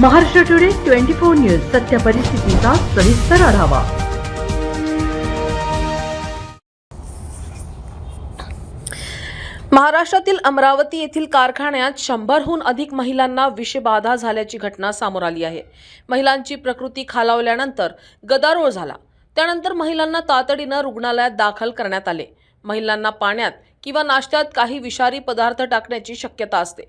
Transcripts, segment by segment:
Maharashtra today twenty four news सत्य परिस्थितीचा सविस्तर आढावा. महाराष्ट्रातील अमरावती येथील कारखान्यात शंभरहून अधिक महिलांना विषबाधा झाल्याची घटना समोर आली आहे. महिलांची प्रकृती खालावल्यानंतर गदारोळ झाला. त्यानंतर महिलांना तातडीनं रुग्णालयात दाखल करण्यात आले. महिलांना पाण्यात किंवा नाश्त्यात काही विषारी पदार्थ टाकण्याची शक्यता असते.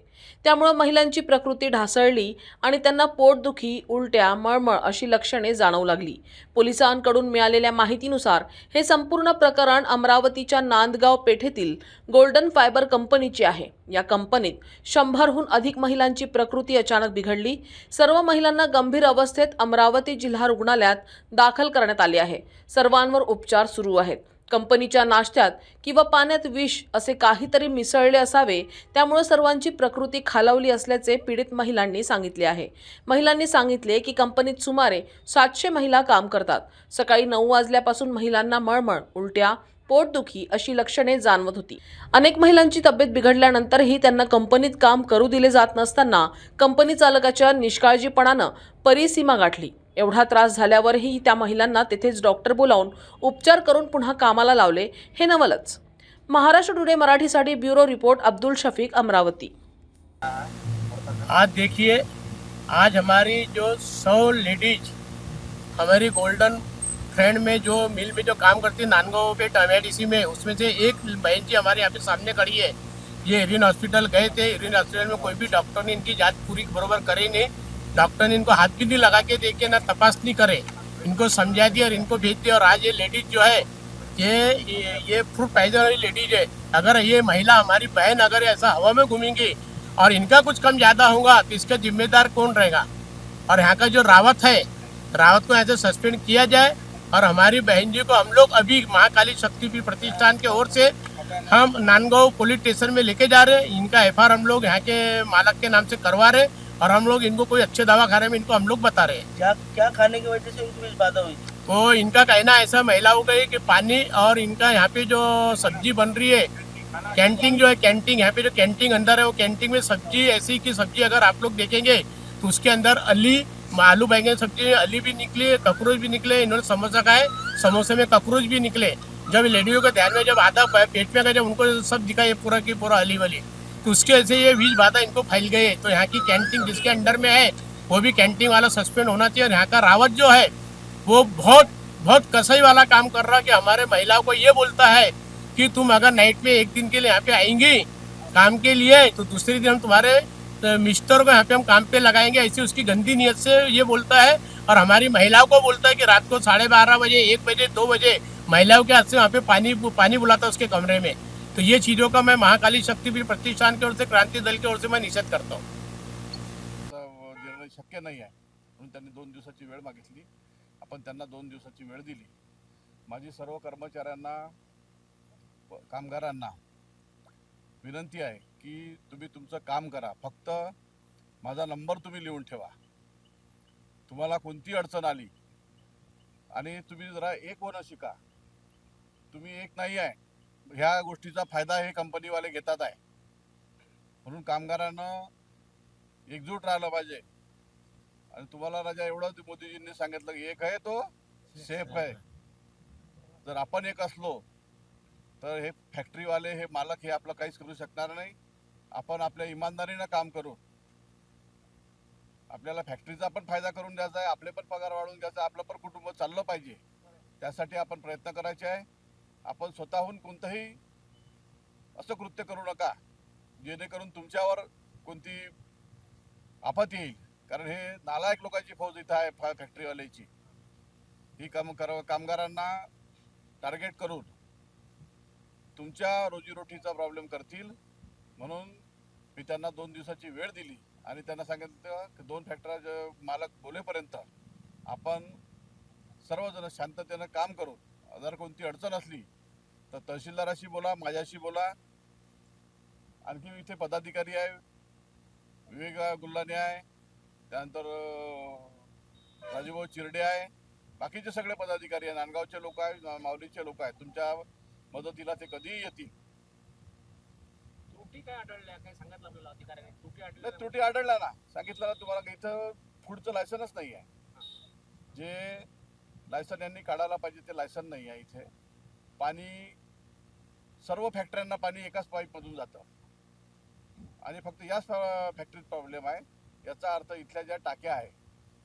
त्यामुळं महिलांची प्रकृती ढासळली आणि त्यांना पोटदुखी उलट्या मळमळ अशी लक्षणे जाणवू लागली. पोलिसांकडून मिळालेल्या माहितीनुसार हे संपूर्ण प्रकरण अमरावतीच्या नांदगाव पेठेतील गोल्डन फायबर कंपनीचे आहे. या कंपनीत शंभरहून अधिक महिलांची प्रकृती अचानक बिघडली. सर्व महिलांना गंभीर अवस्थेत अमरावती जिल्हा रुग्णालयात दाखल करण्यात आले आहे. सर्वांवर उपचार सुरू आहेत. कंपनीच्या नाश्त्यात किंवा पाण्यात विष असे काहीतरी मिसळले असावे त्यामुळे सर्वांची प्रकृती खालावली असल्याचे पीडित महिलांनी सांगितले आहे. महिलांनी सांगितले की कंपनीत सुमारे सातशे महिला काम करतात. सकाळी नऊ वाजल्यापासून महिलांना मळमळ उलट्या पोटदुखी अशी लक्षणे जाणवत होती. अनेक महिलांची तब्येत बिघडल्यानंतरही त्यांना कंपनीत काम करू दिले जात नसताना कंपनी चालकाच्या निष्काळजीपणानं परिसीमा गाठली. एवढा त्रास झाल्यावरही त्या महिलांना तेथेच डॉक्टर बोलावून उपचार करून पुन्हा कामाला लावले हे नवलच. महाराष्ट्र टुडे मराठीसाठी ब्युरो रिपोर्ट अब्दुल शफीक अमरावती. आज देखिए आज हमारी जो सौ लेडीज हमारी गोल्डन फ्रेंड में जो मिल में जो काम करती है नानगांव पे टमेडिसी में उसमें से एक बहन जी हमारे यहाँ पे सामने खड़ी है। ये इरिन हॉस्पिटल गए थे। इरिन हॉस्पिटल में कोई भी डॉक्टर ने इनकी जांच पूरी बरोबर करे नहीं। डॉक्टर ने इनको हाथ भी नहीं लगा के देखे ना तपास नहीं करे। इनको समझा दिया और इनको भेज दिया। और आज ये लेडीज़ जो है ये ये, फ्रूट पैदल वाली लेडीज़ है। अगर ये महिला हमारी बहन अगर ऐसा हवा में घूमेंगी और इनका कुछ कम ज़्यादा होगा तो इसका जिम्मेदार कौन रहेगा? और यहाँ का जो रावत है रावत को ऐसे सस्पेंड किया जाए और हमारी बहन जी को हम लोग अभी महाकाली शक्तिपीठ प्रतिष्ठान के ओर से हम नानगांव पुलिस स्टेशन में लेके जा रहे हैं। इनका एफ़ हम लोग यहाँ के मालक के नाम से करवा रहे हैं। और हम लोग इनको कोई अच्छे दवाखाने में इनको हम लोग बता रहे हैं। क्या क्या खाने की वजह से उनको बाधा हुई तो इनका कहना ऐसा महिलाओं का है कि पानी और इनका यहाँ पे जो सब्ज़ी बन रही है कैंटीन जो है कैंटीन यहाँ पे जो कैंटीन अंदर है वो कैंटीन में सब्ज़ी ऐसी की सब्ज़ी अगर आप लोग देखेंगे तो उसके अंदर अली आलू बैंगन सब्ज़ी में अली भी निकली ककरोच भी निकले इन्होंने समोसा खाए समोसे में ककरोच भी निकले। जब लेडियों के ध्यान में जब आधा पेट में गया जब उनको सब दिखा ये पूरा की पूरा अली वाली। तो उसके वजह से ये बीज बाधा इनको फैल गए तो यहाँ की कैंटीन जिसके अंडर में है वो भी कैंटीन वाला सस्पेंड होना चाहिए और यहाँ का रावत जो है वो बहुत बहुत कसई वाला काम कर रहा है कि हमारे महिलाओं को ये बोलता है कि तुम अगर नाइट में एक दिन के लिए यहाँ पे आएँगी काम के लिए तो दूसरे दिन हम तुम्हारे अ, मिस्टर को यहाँ पे हम काम पे लगाएँगे। ऐसी उसकी गंदी नीयत से ये बोलता है और हमारी महिलाओं को बोलता है कि रात को साढ़े बारह बजे एक बजे दो बजे महिलाओं के हाथ से वहाँ पे पानी पानी बुलाता है उसके कमरे में। तो ये चीज़ों का मैं महाकाली शक्तिपीठ प्रतिष्ठान की ओर से क्रांति दल की ओर से मैं निषेध करता हूँ। निर्णय शक्य नाही आहे म्हणून त्यांनी दोन दिवसाची वेळ मागितली. आपण त्यांना दोन दिवसाची वेळ दिली. माझी सर्व कर्मचाऱ्यांना कामगारांना विनंती आहे की तुम्ही तुमचं काम करा. फक्त माझा नंबर तुम्ही लिहून ठेवा. तुम्हाला कोणती अडचण आली आणि तुम्ही जरा एक होणं शिका. तुम्ही एक नाही आहे. ह्या गोष्टीचा फायदा हे कंपनीवाले घेतात आहे. म्हणून कामगारांना एकजूट राहिलं पाहिजे. आणि तुम्हाला राजा एवढं मोदीजींनी सांगितलं की एक आहे तो सेफ आहे. जर आपण एक असलो तर हे फॅक्टरीवाले हे मालक हे आपलं काहीच करू शकणार नाही. आपण आपल्या इमानदारीनं काम करू. आपल्याला फॅक्टरीचा पण फायदा करून द्यायचा आहे आपले पण पगार वाढवून द्यायचा आपलं पण कुटुंब चाललं पाहिजे. त्यासाठी आपण प्रयत्न करायचे आहे. आपण स्वतःहून कोणतंही असं कृत्य करू नका जेणेकरून तुमच्यावर कोणती आपत येईल. कारण हे नालायक लोकांची फौज इथं आहे फा- फॅक्टरीवाल्याची. ही काम कर कामगारांना टार्गेट करून तुमच्या रोजीरोटीचा प्रॉब्लेम करतील. म्हणून मी त्यांना दोन दिवसाची वेळ दिली आणि त्यांना सांगितलं की दोन फॅक्टऱ्या मालक बोलेपर्यंत आपण सर्वजण शांततेनं काम करू जर कोणती अडचण असली तर तहसीलदाराशी बोला माझ्याशी बोला. आणखी इथे पदाधिकारी आहे विवेक गुल्लाने आहे त्यानंतर राजूभाऊ चिरडे आहे. बाकीचे सगळे पदाधिकारी आहे नांदगावचे लोक आहे माऊलीचे लोक आहेत. तुमच्या मदतीला ते कधीही येतील. त्रुटी काय आढळल्या? काय सांगितलं आपल्याला अधिकाऱ्यांनी? त्रुटी नाही, आढळल्या त्रुटी आढळल्या ना. सांगितलं ना तुम्हाला इथं फूडचं लायसनच नाही आहे जे लायसन यांनी काढायला पाहिजे ते लायसन नाही आहे इथे. पाणी सर्व फॅक्टऱ्यांना पाणी एकाच पाईपमधून जातं. आणि फक्त याच फॅक्टरीत प्रॉब्लेम आहे. याचा अर्थ इथल्या ज्या टाक्या आहे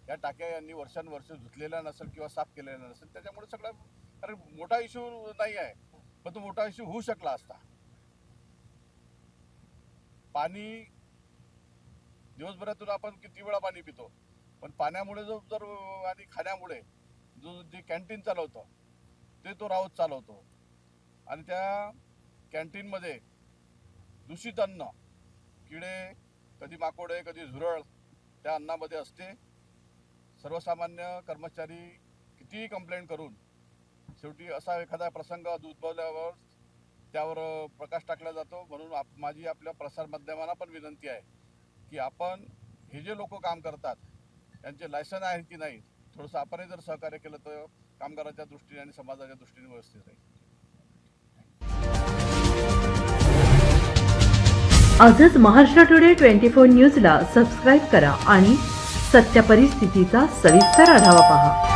या टाक्या यांनी वर्षानुवर्ष धुतलेल्या नसेल किंवा साफ केलेल्या नसेल त्याच्यामुळे सगळा अरे मोठा इश्यू नाही आहे पण तो मोठा इश्यू होऊ शकला असता. पाणी दिवसभरातून आपण किती वेळा पाणी पितो पण पाण्यामुळे जो जर आणि खाण्यामुळे जो जे कॅन्टीन चालवतं ते तो राऊत चालवतो. आणि त्या कॅन्टीनमध्ये दूषित अन्न किडे कधी माकोडे कधी झुरळ त्या अन्नामध्ये असते. सर्वसामान्य कर्मचारी कितीही कंप्लेंट करून शेवटी असा एखादा प्रसंग उद्भवल्यावर त्यावर प्रकाश टाकला जातो. म्हणून आप माझी आपल्या प्रसारमाध्यमांना पण विनंती आहे की आपण हे जे लोक काम करतात त्यांचे लायसन आहे की नाही थोडंसं आपणही जर सहकार्य केलं तर कामगाराच्या दृष्टीने आणि समाजाच्या दृष्टीने व्यवस्थित राहील. आजच महाराष्ट्र टुडे ट्वेंटी फोर न्यूजला सबस्क्राईब करा आणि सत्य परिस्थितीचा सविस्तर आढावा पहा.